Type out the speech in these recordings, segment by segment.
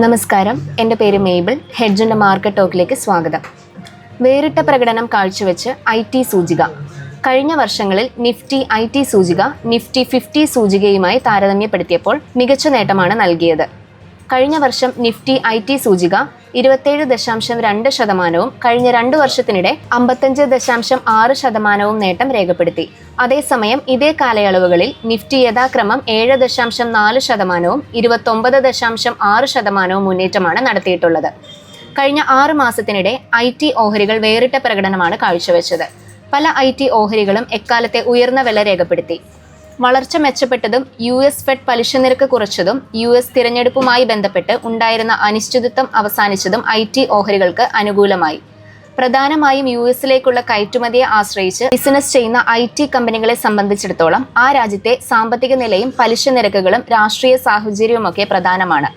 നമസ്കാരം. എന്റെ പേര് മേബിൾ. ഹെഡ്ജിന്റെ മാർക്കറ്റ് ടോക്കിലേക്ക് സ്വാഗതം. വേറിട്ട പ്രകടനം കാഴ്ചവെച്ച് ഐ ടി സൂചിക. കഴിഞ്ഞ വർഷങ്ങളിൽ നിഫ്റ്റി ഐ ടി സൂചിക നിഫ്റ്റി ഫിഫ്റ്റി സൂചികയുമായി താരതമ്യപ്പെടുത്തിയപ്പോൾ മികച്ച നേട്ടമാണ് നൽകിയത്. കഴിഞ്ഞ വർഷം നിഫ്റ്റി ഐ ടി സൂചിക ഇരുപത്തേഴ് ദശാംശം രണ്ട് ശതമാനവും കഴിഞ്ഞ രണ്ട് വർഷത്തിനിടെ അമ്പത്തഞ്ച് ദശാംശം ആറ് ശതമാനവും നേട്ടം രേഖപ്പെടുത്തി. അതേസമയം ഇതേ കാലയളവുകളിൽ നിഫ്റ്റി യഥാക്രമം ഏഴ് ദശാംശം നാല് ശതമാനവും ഇരുപത്തൊമ്പത് ദശാംശം ആറ് ശതമാനവും മുന്നേറ്റമാണ് നടത്തിയിട്ടുള്ളത്. കഴിഞ്ഞ ആറ് മാസത്തിനിടെ ഐ ടി ഓഹരികൾ വേറിട്ട പ്രകടനമാണ് കാഴ്ചവെച്ചത്. പല ഐ ടി ഓഹരികളും എക്കാലത്തെ ഉയർന്ന വില രേഖപ്പെടുത്തി. വളർച്ച മെച്ചപ്പെട്ടതും യു എസ് ഫെഡ് പലിശ നിരക്ക് കുറച്ചതും യു എസ് തിരഞ്ഞെടുപ്പുമായി ബന്ധപ്പെട്ട് ഉണ്ടായിരുന്ന അനിശ്ചിതത്വം അവസാനിച്ചതും ഐ ടി ഓഹരികൾക്ക് അനുകൂലമായി. പ്രധാനമായും യു എസിലേക്കുള്ള കയറ്റുമതിയെ ആശ്രയിച്ച് ബിസിനസ് ചെയ്യുന്ന ഐ ടി കമ്പനികളെ സംബന്ധിച്ചിടത്തോളം ആ രാജ്യത്തെ സാമ്പത്തിക നിലയും പലിശ നിരക്കുകളും രാഷ്ട്രീയ സാഹചര്യവുമൊക്കെ പ്രധാനമാണ്.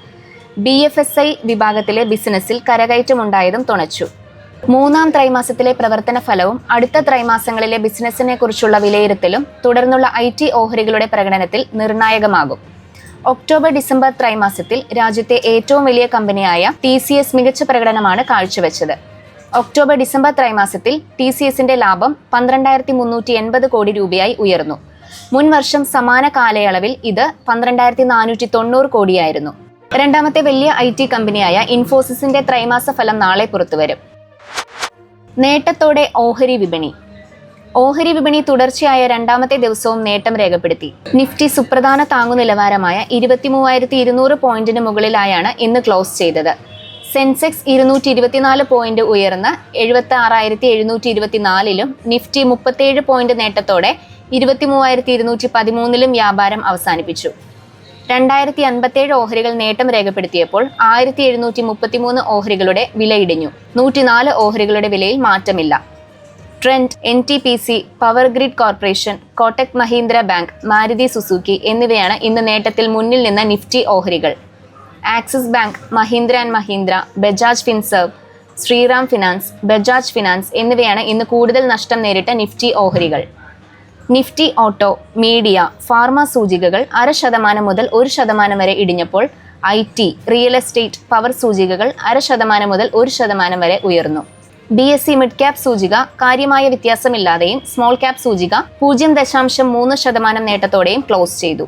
ബി എഫ് എസ് ഐ വിഭാഗത്തിലെ ബിസിനസ്സിൽ കരകയറ്റമുണ്ടായതും തുണച്ചു. മൂന്നാം ത്രൈമാസത്തിലെ പ്രവർത്തന ഫലവും അടുത്ത ത്രൈമാസങ്ങളിലെ ബിസിനസ്സിനെ കുറിച്ചുള്ള വിലയിരുത്തലും തുടർന്നുള്ള ഐ ടി ഓഹരികളുടെ പ്രകടനത്തിൽ നിർണായകമാകും. ഒക്ടോബർ ഡിസംബർ ത്രൈമാസത്തിൽ രാജ്യത്തെ ഏറ്റവും വലിയ കമ്പനിയായ ടി സി എസ് മികച്ച പ്രകടനമാണ് കാഴ്ചവെച്ചത്. ഒക്ടോബർ ഡിസംബർ ത്രൈമാസത്തിൽ ടി സി എസിന്റെ ലാഭം പന്ത്രണ്ടായിരത്തി മുന്നൂറ്റി എൺപത് കോടി രൂപയായി ഉയർന്നു. മുൻ വർഷം സമാന കാലയളവിൽ ഇത് പന്ത്രണ്ടായിരത്തി നാനൂറ്റി തൊണ്ണൂറ് കോടിയായിരുന്നു. രണ്ടാമത്തെ വലിയ ഐ ടി കമ്പനിയായ ഇൻഫോസിസിന്റെ ത്രൈമാസ ഫലം നാളെ പുറത്തുവരും. നേട്ടത്തോടെ ഓഹരി വിപണി. ഓഹരി വിപണി തുടർച്ചയായ രണ്ടാമത്തെ ദിവസവും നേട്ടം രേഖപ്പെടുത്തി. നിഫ്റ്റി സുപ്രധാന താങ്ങുനിലവാരമായ ഇരുപത്തി മൂവായിരത്തി ഇരുന്നൂറ് പോയിന്റിന് മുകളിലായാണ് ഇന്ന് ക്ലോസ് ചെയ്തത്. സെൻസെക്സ് ഇരുന്നൂറ്റി ഇരുപത്തിനാല് പോയിന്റ് ഉയർന്ന് എഴുപത്തി ആറായിരത്തി എഴുന്നൂറ്റി ഇരുപത്തിനാലിലും നിഫ്റ്റി മുപ്പത്തേഴ് പോയിന്റ് നേട്ടത്തോടെ ഇരുപത്തി മൂവായിരത്തി ഇരുന്നൂറ്റി പതിമൂന്നിലും വ്യാപാരം അവസാനിപ്പിച്ചു. രണ്ടായിരത്തി അൻപത്തേഴ് ഓഹരികൾ നേട്ടം രേഖപ്പെടുത്തിയപ്പോൾ ആയിരത്തി എഴുന്നൂറ്റി മുപ്പത്തിമൂന്ന് ഓഹരികളുടെ വില ഇടിഞ്ഞു. നൂറ്റിനാല് ഓഹരികളുടെ വിലയിൽ മാറ്റമില്ല. Trend N T P C power grid corporation Kotak Mahindra bank Maruti Suzuki എന്നിവയാണ് ഇന്ന് നേട്ടത്തിൽ മുന്നിൽ നിന്ന നിഫ്റ്റി ഓഹരികൾ. Axis bank Mahindra and Mahindra Bajaj Finserv Shriram finance Bajaj finance എന്നിവയാണ് ഇന്ന് കൂടുതൽ നഷ്ടം നേരിട്ട നിഫ്റ്റി ഓഹരികൾ. നിഫ്റ്റി ഓട്ടോ മീഡിയ ഫാർമ സൂചികകൾ അര ശതമാനം മുതൽ ഒരു ശതമാനം വരെ ഇടിഞ്ഞപ്പോൾ I T real estate power സൂചികകൾ അര ശതമാനം മുതൽ ഒരു ശതമാനം വരെ ഉയർന്നു. B S C mid cap സൂചിക കാര്യമായ വ്യത്യാസമില്ലാതെയും സ്മോൾ ക്യാപ് സൂചിക പൂജ്യം ദശാംശം മൂന്ന് ശതമാനം നേട്ടത്തോടെയും ക്ലോസ് ചെയ്തു.